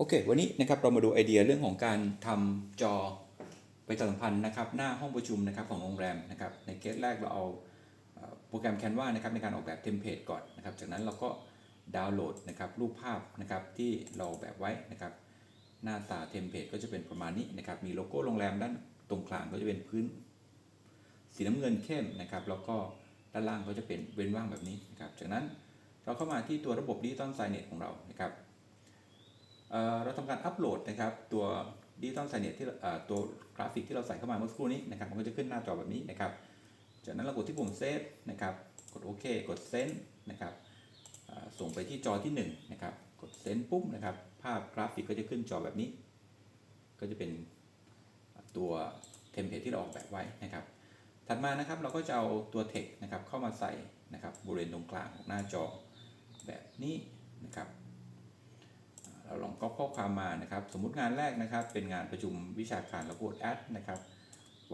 โอเค วันนี้นะครับเรามาดูไอเดียเรื่องของการทำจอประชาสัมพันธ์นะครับหน้าห้องประชุมนะครับของโรงแรมนะครับในเคสแรกเราเอาโปรแกรม Canva นะครับในการออกแบบเทมเพลตก่อนนะครับ จากนั้นเราก็ดาวน์โหลดนะครับรูปภาพนะครับที่เราแบบไว้นะครับหน้าตาเทมเพลตก็จะเป็นประมาณนี้นะครับมีโลโก้โรงแรมด้านตรงกลางก็จะเป็นพื้น สีน้ำเงินเข้มนะครับแล้วก็ด้านล่างก็จะเป็นเว้นว่างแบบนี้นะครับจากนั้นเราเข้ามาที่ตัวระบบดิจิตอลไซเน็ตของเรานะครับ เราทำการอัปโหลดนะครับตัวดิจิตอลไซเน็ตที่ตัวกราฟิกที่เราใส่เข้ามาเมื่อสักครู่นี้นะครับมันก็จะขึ้นหน้าจอแบบนี้นะครับ จากนั้นเรากดที่ปุ่มเซฟนะครับกดโอเคกดเซนนะครับส่งไปที่จอที่1นะครับกดเซนปุ๊บนะครับภาพกราฟิกก็จะขึ้นจอแบบนี้ ก็จะเป็นตัวเทมเพลตที่เราออกแบบไว้นะครับ ถัดมานะครับเราก็จะเอาตัว text นะครับเข้ามาใส่นะครับบริเวณตรงกลางของหน้าจอแบบนี้นะครับ เราลองก๊อปข้อความมานะครับ สมมุติงานแรกนะครับ เป็นงานประชุมวิชาการเรากด add นะครับ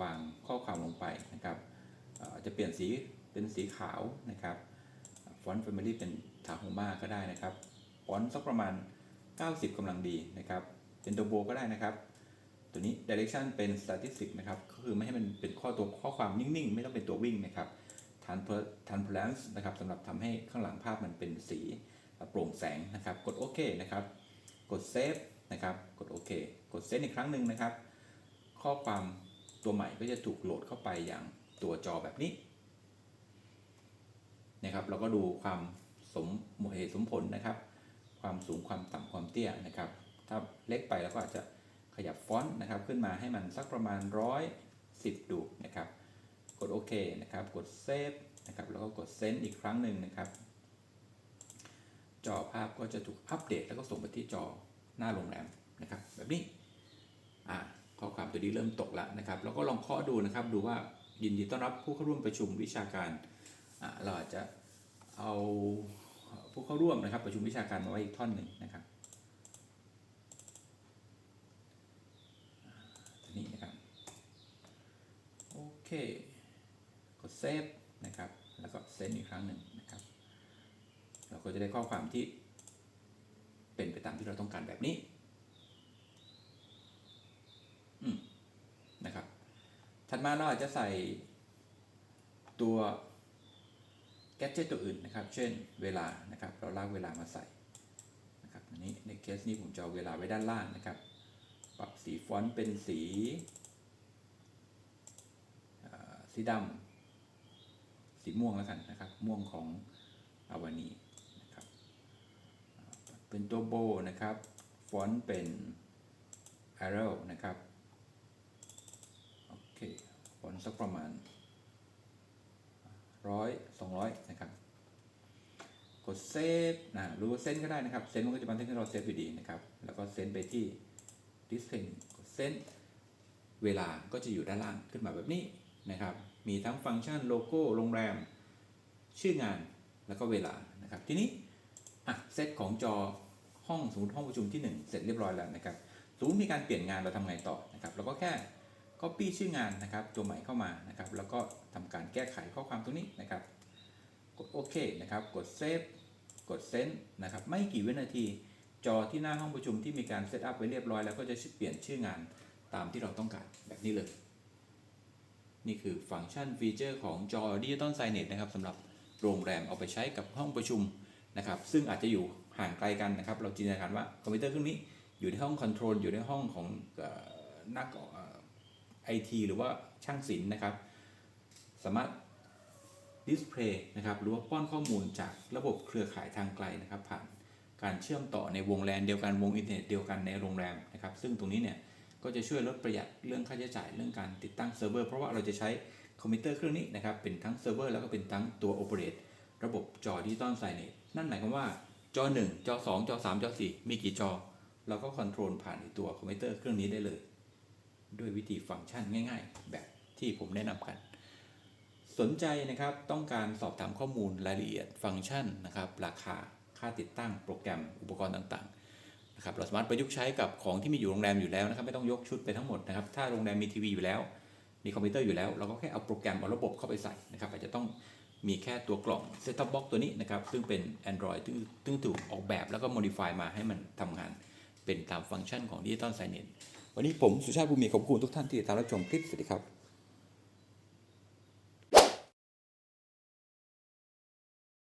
วางข้อความลงไปนะครับจะเปลี่ยนสีเป็นสีขาวนะครับฟอนต์ family เป็นถาโฮมาก็ได้นะครับฟอนต์สักประมาณ 90กำลังดีนะครับ เป็นตัวโบก็ได้นะครับ ตัวนี้ direction เป็น static นะครับก็คือไม่ให้มันเป็นข้อตัวข้อความนิ่งๆ ไม่ต้องเป็นตัววิ่งนะครับ Trans- transparent นะครับสำหรับทำให้ข้างหลังภาพมันเป็นสีโปร่งแสงนะครับ กดโอเคนะครับ กดเซฟนะครับ กดโอเค กดเซฟอีกครั้งหนึ่งนะครับ ข้อความตัวใหม่ก็จะถูกโหลดเข้าไปอย่างตัวจอแบบนี้นะครับ เราก็ดูความสมเหตุสมผลนะครับ ความสูงความต่ำความเตี้ยนะครับ ถ้าเล็กไปเราก็อาจจะขยับฟอนต์นะครับขึ้นมาให้มันสักประมาณร้อยสิบดูนะครับ กดโอเคนะครับ กดเซฟนะครับ แล้วก็กดเซนอีกครั้งหนึ่งนะครับ จอภาพก็จะถูกอัปเดต แล้วก็ส่งไปที่จอหน้าโรงแรมนะครับ แบบนี้อ่าข้อความตัวนี้เริ่มตกแล้วนะครับ แล้วก็ลองเคาะดูนะครับ ดูว่ายินดีต้อนรับผู้เข้าร่วมประชุมวิชาการอ่าเราอาจจะเอาผู้เข้าร่วมนะครับ ประชุมวิชาการมาไว้อีกท่อนหนึ่งนะครับอ่าตัวนี้นะครับโอเคกดเซฟนะครับ แล้วก็เซนอีกครั้งหนึ่ง ก็จะได้ข้อความที่เป็นไปตามที่เราต้องการแบบนี้นะครับ ถัดมาเราอาจจะใส่ตัวแกจ g ตตัวอื่นนะครับ เช่นเวลานะครับ เราลากเวลามาใส่นะครับอันนี้ในเคสนี้ผมจะเอาเวลาไว้ด้านล่างนะครับ ปรับสีฟอนต์เป็นสีสีดำสีม่วงแล้วกันนะครับ ม่วงของอาวานี เป็นตัวโบนะครับ ฟอนต์เป็น arrow นะครับ โอเค ฟอนต์สักประมาณร้อยสองร้อยนะครับ กดเซฟนะรู้ว่าเซนก็ได้นะครับเซนมันก็จะบันทึกให้เราเซฟอยู่ดีนะครับ แล้วก็เซนไปที่ display กดเซนเวลาก็จะอยู่ด้านล่างขึ้นมาแบบนี้นะครับ มีทั้งฟังก์ชันโลโก้โรงแรม ชื่องานแล้วก็เวลานะครับ ทีนี้อะเซตของจอ ห้องสมมติห้องประชุมที่ 1 เสร็จเรียบร้อยแล้วนะครับสมมติมีการเปลี่ยนงานเราทำไงต่อนะครับเราก็แค่ copy ชื่องานนะครับ ตัวใหม่เข้ามานะครับ แล้วก็ทำการแก้ไขข้อความตรงนี้นะครับ กดโอเคนะครับ กดเซฟกดเซนนะครับ ไม่กี่วินาทีจอที่หน้าห้องประชุมที่มีการเซตอัพไว้เรียบร้อยแล้วก็จะเปลี่ยนชื่องานตามที่เราต้องการแบบนี้เลย นี่คือฟังก์ชันฟีเจอร์ของจอดิจิตอลไซเนตนะครับสำหรับโรงแรมเอาไปใช้กับห้องประชุมนะครับ ซึ่งอาจจะอยู่ ห่างไกลกันนะครับ เราจินตนาการว่าคอมพิวเตอร์เครื่องนี้อยู่ในห้องคอนโทรลอยู่ในห้องของอนักไอทีหรือว่าช่างศิลป์นะครับ สามารถดิสเพลย์นะครับหรือว่าป้อนข้อมูลจากระบบเครือข่ายทางไกลนะครับ ผ่านการเชื่อมต่อในวงแลนเดียวกันวงอินเทอร์เน็ตเดียวกันในโรงแรมนะครับ ซึ่งตรงนี้เนี่ยก็จะช่วยลดประหยัดเรื่องค่าใช้จ่ายเรื่องการติดตั้งเซิร์ฟเวอร์เพราะว่าเราจะใช้คอมพิวเตอร์เครื่องนี้นะครับเป็นทั้งเซิร์ฟเวอร์แล้วก็เป็นทั้งตัวโอเปเรตระบบจอดิจิตอลไซเนตนั่นหมายความว่า จอ1จอ2จอ3จอ4มีกี่จอ เราก็คอนโทรลผ่านตัวคอมพิวเตอร์เครื่องนี้ได้เลย ด้วยวิธีฟังก์ชันง่าย ๆ แบบที่ผมแนะนำกัน สนใจนะครับต้องการสอบถามข้อมูลรายละเอียดฟังก์ชันนะครับราคาค่าติดตั้งโปรแกรมอุปกรณ์ต่างๆนะครับเราสามารถประยุกต์ใช้กับของที่มีอยู่โรงแรมอยู่แล้วนะครับไม่ต้องยกชุดไปทั้งหมดนะครับถ้าโรงแรมมีทีวีอยู่แล้ว มีคอมพิวเตอร์อยู่แล้ว เราก็แค่เอาโปรแกรมเอาระบบเข้าไปใส่นะครับอาจจะต้อง มีแค่ตัวกล่อง Set Top Box ตัวนี้นะครับ ซึ่งเป็น Android ซึ่งซึ่งถูกออกแบบแล้วก็ modify มาให้มันทำงาน เป็นตามฟังก์ชันของดิจิตอลไซเนวันนี้ผมสุชาติบุญมีขอบคุณทุกท่านที่ติดตามรับชมคลิป สวัสดีครับ